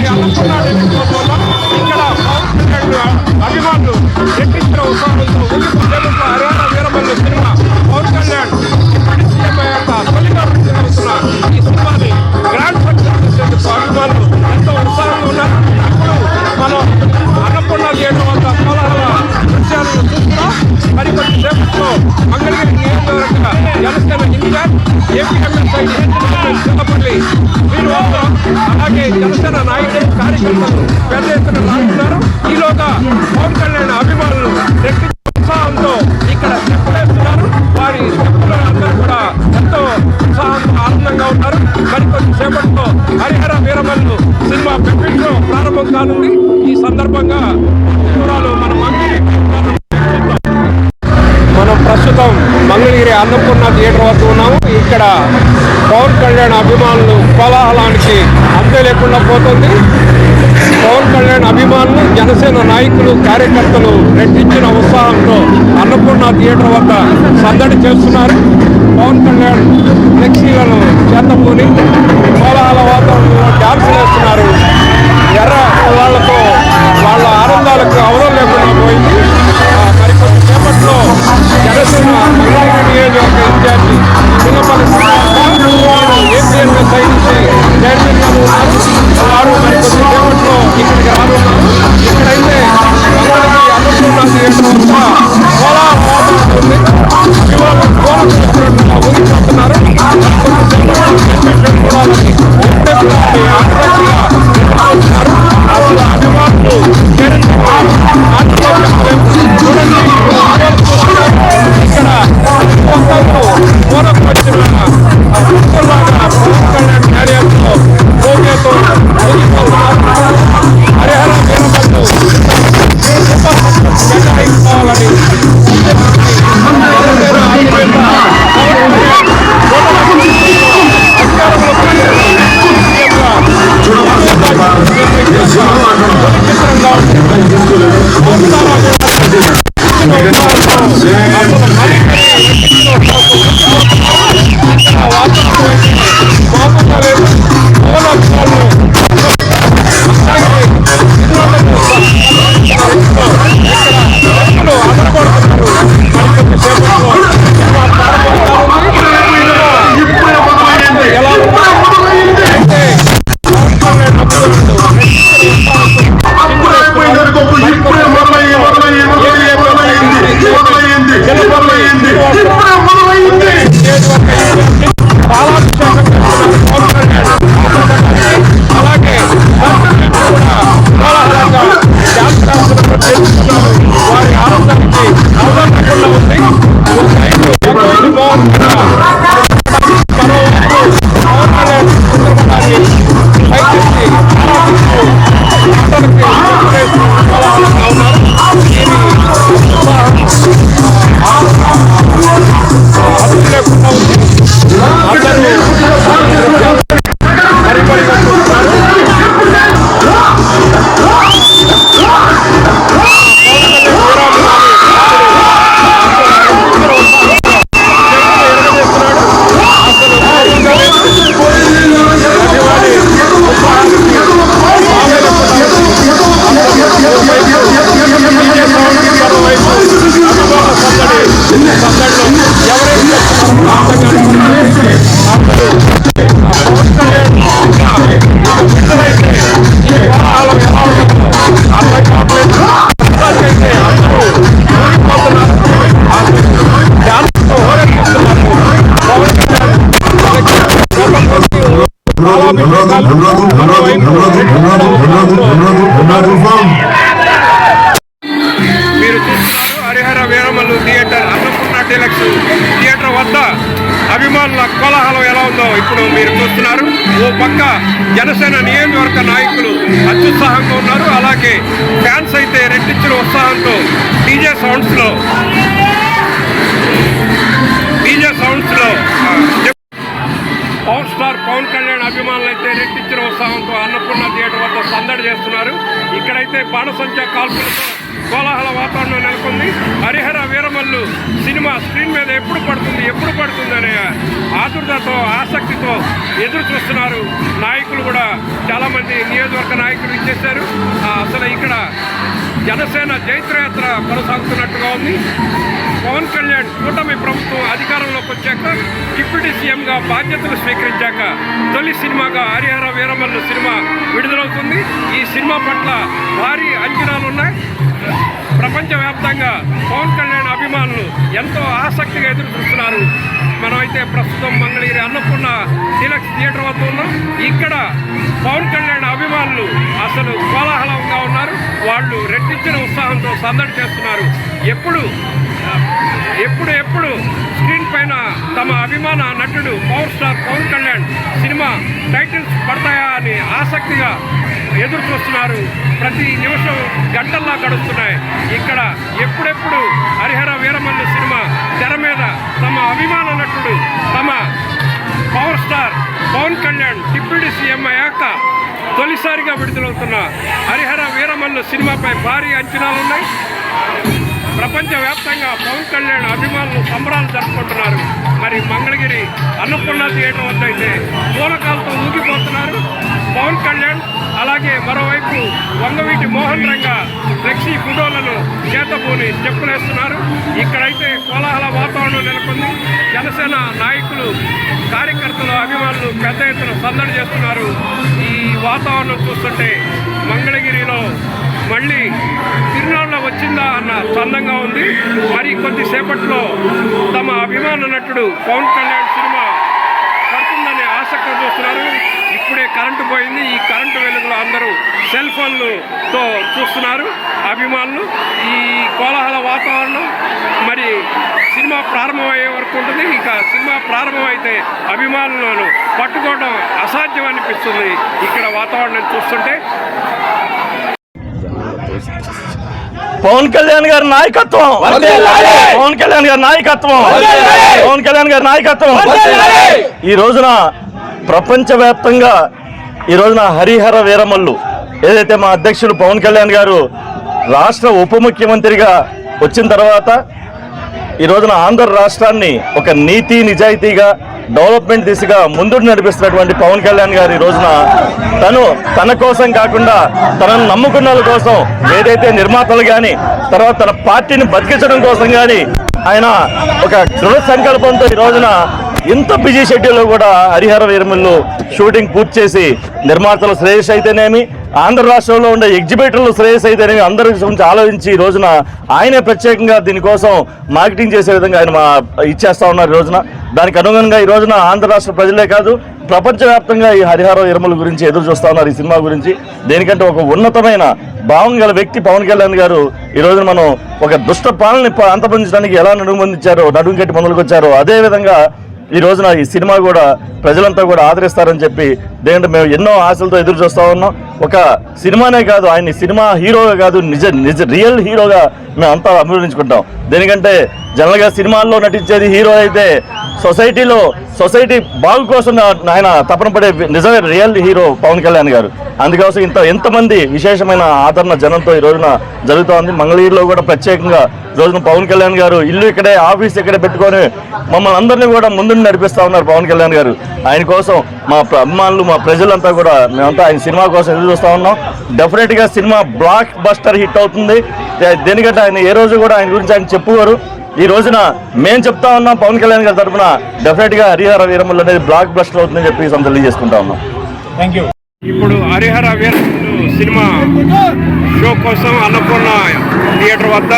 అన్నపూర్ణ టెలివిజన్లో ఇక్కడ పవన్ కళ్యాణ్ అభిమానులు రెట్టించిన ఉత్సాహంతో ఊగిపోయేందుకు హర్యానా వీరమల్లి సినిమా పవన్ కళ్యాణ్ ఇప్పటి సీఎం అయ్యాక తొలిగా జరుగుతున్న ఈ సినిమాని గ్రాండ్ సక్సెస్ చేసేందుకు అభిమానులు ఎంతో ఉత్సాహంగా ఉన్నారు. ఇప్పుడు మనం అన్నపూర్ణ థియేటర్ వద్ద కోలాహల దృశ్యాలను చూస్తున్నాం. మరికొన్ని సేపట్లో మంగళగిరి నియోజకవర్గ జనసేన ఇన్ఛార్జ్ ఏపీఎంఎస్ఐ అలాగే జనసేన నాయకులు కార్యకర్తలు పెద్ద ఎత్తున రాస్తున్నారు ఈలోగా పవన్ కళ్యాణ్ అభిమానులు రెట్టించిన ఉత్సాహంతో ఇక్కడ చెప్పలేస్తున్నారు. వారి స్టెప్పులు అందరూ కూడా ఎంతో ఉత్సాహంతో ఆనందంగా ఉన్నారు. మరి కొంచెం సేపట్లో హరిహర వీరమల్లు సినిమా పెంపిట్ ప్రారంభం కానుంది. ఈ సందర్భంగా వివరాలు మన మంత్రి మనం ప్రస్తుతం మంగళగిరి అన్నపూర్ణ థియేటర్ వద్ద ఉన్నాము. ఇక్కడ పవన్ కళ్యాణ్ అభిమానులు కోలాహలానికి అంతే లేకుండా పోతుంది. పవన్ కళ్యాణ్ అభిమానులు జనసేన నాయకులు కార్యకర్తలు రెట్టించిన ఉత్సాహంతో అన్నపూర్ణ థియేటర్ వద్ద సందడి చేస్తున్నారు. పవన్ కళ్యాణ్ ఫ్లెక్సీలను చేతమూని కోలాహల వాతావరణంలో డ్యాన్సులు వేస్తున్నారు. ఎర్ర వాళ్ళతో ఎలా మీరు చూస్తున్నారు Harihara Veeramallu theatre Annapurna deluxe theatre వద్ద అభిమానుల కోలాహలం ఎలా ఉందో ఇప్పుడు మీరు చూస్తున్నారు. ఓ పక్క జనసేన నియోజకవర్గ నాయకులు అత్యుత్సాహంగా ఉన్నారు. అలాగే ఫ్యాన్స్ అయితే రెట్టించిన ఉత్సాహంతో డీజే సౌండ్స్లో డీజే సౌండ్స్లో పవర్ స్టార్ పవన్ కళ్యాణ్ అభిమానులు అయితే రెట్టించిన ఉత్సాహంతో అన్నపూర్ణ థియేటర్ వద్ద సందడి చేస్తున్నారు. ఇక్కడైతే బాణసంచా కాల్పులతో కోలాహల వాతావరణం నెలకొంది. హరిహర వీరమల్లు సినిమా స్క్రీన్ మీద ఎప్పుడు పడుతుంది ఎప్పుడు పడుతుంది అనే ఆతురతతో ఆసక్తితో ఎదురు చూస్తున్నారు నాయకులు కూడా. చాలామంది నియోజకవర్గ నాయకులు ఇచ్చేశారు. అసలు ఇక్కడ జనసేన జైత్రయాత్ర కొనసాగుతున్నట్టుగా ఉంది. పవన్ కళ్యాణ్ కూటమి ప్రభుత్వం అధికారంలోకి వచ్చాక డిప్యూటీ సీఎంగా బాధ్యతలు స్వీకరించాక తొలి సినిమాగా హరిహర వీరమల్లు సినిమా విడుదలవుతుంది. ఈ సినిమా పట్ల భారీ అంచనాలు ఉన్నాయి. ప్రపంచవ్యాప్తంగా పవన్ కళ్యాణ్ అభిమానులు ఎంతో ఆసక్తిగా ఎదురు చూస్తున్నారు మనమైతే ప్రస్తుతం మంగళగిరి అన్నపూర్ణ డీలక్స్ థియేటర్ వద్ద ఉన్నాం. ఇక్కడ పవన్ కళ్యాణ్ అభిమానులు అసలు కోలాహలంగా ఉన్నారు. వాళ్ళు రెట్టించిన ఉత్సాహంతో సందడి చేస్తున్నారు. ఎప్పుడు ఎప్పుడు ఎప్పుడు స్క్రీన్ పైన తమ అభిమాన నటుడు power star Pawan Kalyan cinema titles పడతాయా అని ఆసక్తిగా ఎదురు చూస్తున్నారు. ప్రతి నిమిషం గంటల్లా గడుస్తున్నాయి. ఇక్కడ ఎప్పుడెప్పుడు హరిహర వీరమల్లు సినిమా తెర మీద తమ అభిమాన నటుడు తమ power star Pawan Kalyan deputy CM అయ్యాక తొలిసారిగా విడుదలవుతున్న హరిహర వీరమల్లు సినిమాపై భారీ అంచనాలున్నాయి ప్రపంచవ్యాప్తంగా పవన్ కళ్యాణ్ అభిమానులు సంబరాలు జరుపుకుంటున్నారు. మరి మంగళగిరి అన్నపూర్ణ థియేటర్ వద్ద అయితే ఊగిపోతున్నారు. పవన్ కళ్యాణ్ అలాగే మరోవైపు వంగవీటి మోహన్ రంగ ఫ్లెక్సీ ఫోటోలను చేతబూని చెప్పులేస్తున్నారు. ఇక్కడైతే కోలాహల వాతావరణం నెలకొంది. జనసేన నాయకులు కార్యకర్తలు అభిమానులు పెద్ద ఎత్తున సందడి చేస్తున్నారు. ఈ వాతావరణం చూస్తుంటే మంగళగిరిలో మళ్ళీ తిరునాళ్ళ వచ్చిందా అన్న చందంగా ఉంది. మరి కొద్దిసేపట్లో తమ అభిమాన నటుడు పవన్ కళ్యాణ్ సినిమా పడుతుందనే ఆసక్తి చూస్తున్నారు. కరెంటు పోయింది. ఈ కరెంటు వెలుగులో అందరూ సెల్ ఫోన్లతో చూస్తున్నారు అభిమానులు. ఈ కోలాహల వాతావరణం మరి సినిమా ప్రారంభమయ్యే వరకు ఉంటుంది. ఇక సినిమా ప్రారంభమైతే అభిమానులను పట్టుకోవడం అసాధ్యం అనిపిస్తుంది ఇక్కడ వాతావరణం చూస్తుంటే. పవన్ కళ్యాణ్ గారి నాయకత్వం. పవన్ కళ్యాణ్ గారి! నాయకత్వం. పవన్ కళ్యాణ్ గారి! నాయకత్వం. ఈ రోజున ప్రపంచవ్యాప్తంగా ఈ రోజున హరిహర వీరమల్లు ఏదైతే మా అధ్యక్షుడు పవన్ కళ్యాణ్ గారు రాష్ట్ర ఉప ముఖ్యమంత్రిగా వచ్చిన తర్వాత ఈ రోజున ఆంధ్ర రాష్ట్రాన్ని ఒక నీతి నిజాయితీగా డెవలప్మెంట్ దిశగా ముందుకు నడిపిస్తున్నటువంటి పవన్ కళ్యాణ్ గారు ఈ రోజున తను తన కోసం కాకుండా తనను నమ్ముకున్న వాళ్ళ కోసం ఏదైతే నిర్మాతలు కానీ తర్వాత తన పార్టీని బతికించడం కోసం కానీ ఆయన ఒక దృఢ సంకల్పంతో ఈ రోజున ఇంత బిజీ షెడ్యూల్లో కూడా హరిహర వీరములు షూటింగ్ పూర్తి చేసి నిర్మాతల శ్రేయస్ అయితేనేమి ఆంధ్ర రాష్ట్రంలో ఉండే ఎగ్జిబిటర్లు శ్రేయస్ అయితేనేమి అందరి గురించి ఆలోచించి ఈ రోజున ఆయనే ప్రత్యేకంగా దీనికోసం మార్కెటింగ్ చేసే విధంగా ఆయన ఇచ్చేస్తా ఉన్నారు ఈ రోజున. దానికి అనుగుణంగా ఈ రోజున ఆంధ్ర రాష్ట్ర ప్రజలే కాదు ప్రపంచవ్యాప్తంగా ఈ హరిహర వీరముల గురించి ఎదురు చూస్తా ఉన్నారు ఈ సినిమా గురించి. దేనికంటే ఒక ఉన్నతమైన భావం గల వ్యక్తి పవన్ కళ్యాణ్ గారు ఈ రోజున మనం ఒక దుష్ట పాలనని ప- ఎలా నడుమందించారో నడుము కట్టి మొదలుకు అదే విధంగా ఈ రోజున ఈ సినిమా కూడా ప్రజలంతా కూడా ఆదరిస్తారని చెప్పి దేంట్లో మేము ఎన్నో ఆశలతో ఎదురు చూస్తూ ఉన్నాం. ఒక సినిమానే కాదు ఆయన్ని సినిమా హీరోగా కాదు నిజ నిజ రియల్ హీరోగా మేము అంతా అభివర్ణించుకుంటాం. దేనికంటే జనరల్గా సినిమాల్లో నటించేది హీరో అయితే సొసైటీలో సొసైటీ బాగు కోసం ఆయన తపన పడే నిజమే రియల్ హీరో పవన్ కళ్యాణ్ గారు. అందుకోసం ఇంత ఎంతమంది విశేషమైన ఆదరణ జనంతో ఈ రోజున జరుగుతోంది. మంగళగిరిలో కూడా ప్రత్యేకంగా రోజున పవన్ కళ్యాణ్ గారు ఇల్లు ఇక్కడే ఆఫీస్ ఇక్కడే పెట్టుకొని మమ్మల్ని అందరినీ కూడా ముందు నడిపిస్తూ ఉన్నారు పవన్ కళ్యాణ్ గారు. ఆయన కోసం మా అభిమానులు మా ప్రజలంతా కూడా మేమంతా ఆయన సినిమా కోసం ఎదురు చూస్తూ ఉన్నాం. డెఫినెట్గా సినిమా బ్లాక్ బస్టర్ హిట్ అవుతుంది. దేనికంటే ఆయన ఏ రోజు కూడా ఆయన గురించి ఆయన చెప్పుకోరు. ఈ రోజున మేము చెప్తా ఉన్నాం పవన్ కళ్యాణ్ గారి తరఫున డెఫినెట్గా హరిహర వీరములు అనేది బ్లాక్ బస్టర్ అవుతుందని చెప్పి ఈ సందర్భంగా తెలియజేసుకుంటా ఉన్నాం. ఇప్పుడు హరిహర వీరములు సినిమా షో కోసం అన్నపూర్ణ థియేటర్ వద్ద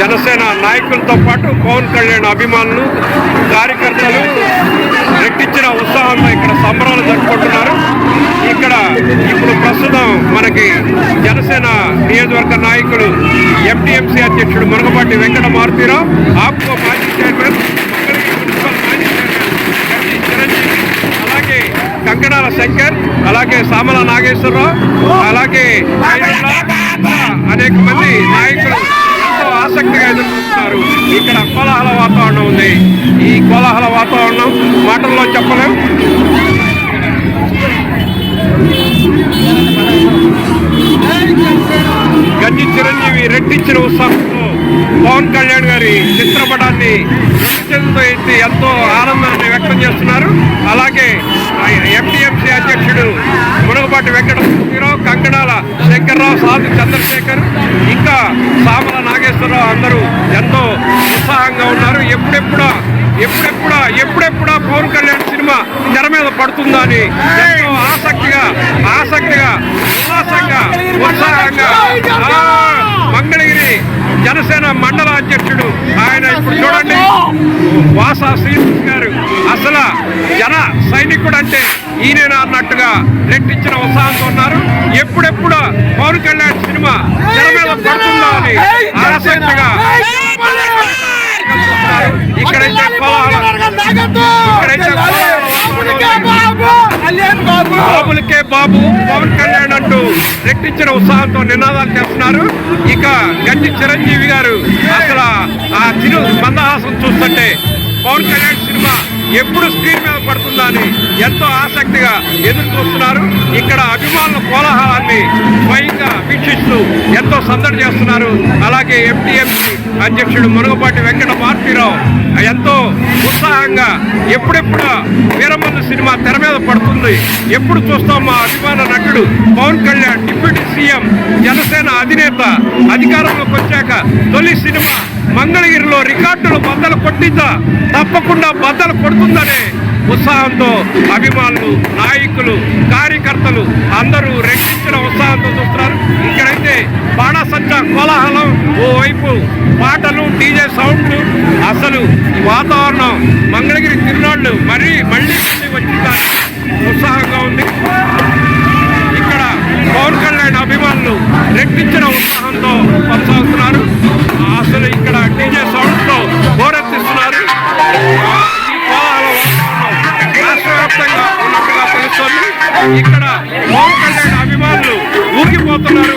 జనసేన నాయకులతో పాటు పవన్ కళ్యాణ్ అభిమానులు కార్యకర్తలు రెట్టించిన ఉత్సాహంతో ఇక్కడ సంబరాలు జరుపుకుంటున్నారు. ఇక్కడ ఇప్పుడు ప్రస్తుతం మనకి జనసేన నియోజకవర్గ నాయకుడు ఎంటీఎంసీ అధ్యక్షుడు మునగపాటి వెంకట మారుతీరావు ఆప్కో మాజీ చైర్మన్ మున్సిపల్ మాజీ చైర్మన్ చిరంజీవి అలాగే కంకణాల శంకర్ అలాగే సామల నాగేశ్వరరావు అలాగే అనేక మంది నాయకులు ఎంతో ఆసక్తిగా ఎదుర్కొంటున్నారు. ఇక్కడ కోలాహల వాతావరణం ఉంది. ఈ కోలాహల వాతావరణం మాటల్లో చెప్పలేం. గజ చిరంజీవి రెట్టించిన ఉత్సాహంతో పవన్ కళ్యాణ్ గారి చిత్రపటాన్ని చేతులతో ఎత్తి ఎంతో ఆనందాన్ని వ్యక్తం చేస్తున్నారు. అలాగే ఎంటీఎంసీ అధ్యక్షుడు మునగపాటి వెంకటరావు కంకణాల శంకర్రావు సాధు చంద్రశేఖర్ ఇంకా సామల నాగేశ్వరరావు అందరూ ఎంతో ఉత్సాహంగా ఉన్నారు. ఎప్పుడెప్పుడా ఎప్పుడెప్పుడా ఎప్పుడెప్పుడా పవన్ కళ్యాణ్ సినిమా తెర మీద పడుతుందా అని ఎంతో ఆసక్తిగా ఆసక్తిగా ఉల్లాసంగా ఉత్సాహంగా మంగళగిరి జనసేన మండల అధ్యక్షుడు ఆయన ఇప్పుడు చూడండి. వాసా శ్రీనివాస్ గారు అసలు జన సైనికుడు అంటే ఈయన అన్నట్టుగా రెట్టించిన ఉత్సాహంతో ఉన్నారు. ఎప్పుడెప్పుడు పవన్ కళ్యాణ్ సినిమా తెర మీద పడుతుందా అని ఆసక్తిగా ఇక్కడైతే బాబులకే బాబు! పవన్ కళ్యాణ్ అంటూ రెట్టించిన ఉత్సాహంతో నినాదాలు చేస్తున్నారు. ఇక గంజి చిరంజీవి గారు అసలు ఆ తిరు మందహాసం చూస్తుంటే పవన్ కళ్యాణ్ సినిమా ఎప్పుడు స్క్రీన్ మీద పడుతుందా అని ఎంతో ఆసక్తిగా ఎదురు చూస్తున్నారు. ఇక్కడ అభిమానుల కోలాహలాన్ని స్వయంగా వీక్షిస్తూ ఎంతో సందడి చేస్తున్నారు. అలాగే ఎంపీఎంసీ అధ్యక్షుడు మునగపాటి వెంకట మారుతీరావు ఎంతో ఉత్సాహంగా ఎప్పుడెప్పుడు వీరమల్లు సినిమా తెర మీద పడుతుంది. ఎప్పుడు చూస్తాం మా అభిమాన నటుడు పవన్ కళ్యాణ్ డిప్యూటీ సీఎం జనసేన అధినేత అధికారంలోకి వచ్చాక తొలి సినిమా మంగళగిరిలో రికార్డులు బద్దలు కొట్టిద్దా? తప్పకుండా బద్దలు కొడుతుందనే ఉత్సాహంతో అభిమానులు నాయకులు కార్యకర్తలు అందరూ రెట్టించిన ఉత్సాహంతో చూస్తున్నారు. ఇక్కడైతే బాణసంచ కోలాహలం ఓవైపు పాటలు డీజే సౌండ్లు అసలు వాతావరణం మంగళగిరి తిరునాళ్ళు మరీ మళ్ళీ మళ్ళీ వచ్చిందని ఉత్సాహంగా ఉంది. ఇక్కడ పవన్ కళ్యాణ్ అభిమానులు రెట్టించిన ఉత్సాహంతో కొనసాగుతున్నారు. ఇక్కడ పవన్ కళ్యాణ్ అభిమానులు ఊగిపోతున్నారు.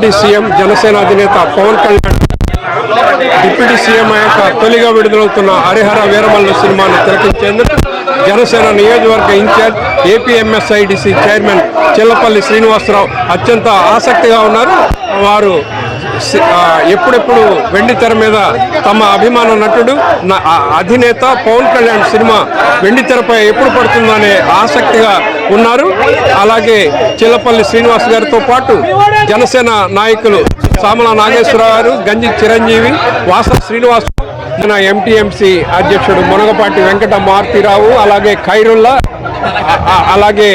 డిప్యూటీ సీఎం జనసేన అధినేత పవన్ కళ్యాణ్ డిప్యూటీ సీఎం అయ్యాక తొలిగా విడుదలవుతున్న హరిహర వీరమల్లు సినిమాను తిలకించేందుకు జనసేన నియోజకవర్గ incharge APMSIDC chairman Chillapalli Srinivasarao అత్యంత ఆసక్తిగా ఉన్నారు. వారు ఎప్పుడెప్పుడు వెండి తెర మీద తమ అభిమాన నటుడు అధినేత పవన్ కళ్యాణ్ సినిమా వెండి తెరపై ఎప్పుడు పడుతుందనే ఆసక్తిగా ఉన్నారు. అలాగే చిల్లపల్లి శ్రీనివాస్ గారితో పాటు జనసేన నాయకులు సామల నాగేశ్వరరావు గారు గంజి చిరంజీవి వాస శ్రీనివాస్ మన ఎంటీఎంసీ అధ్యక్షుడు మునగపాటి వెంకట మారుతిరావు అలాగే ఖైరుల్లా అలాగే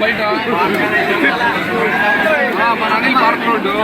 బయట ఆ, మన అనిల్ పార్క్ రోడ్డు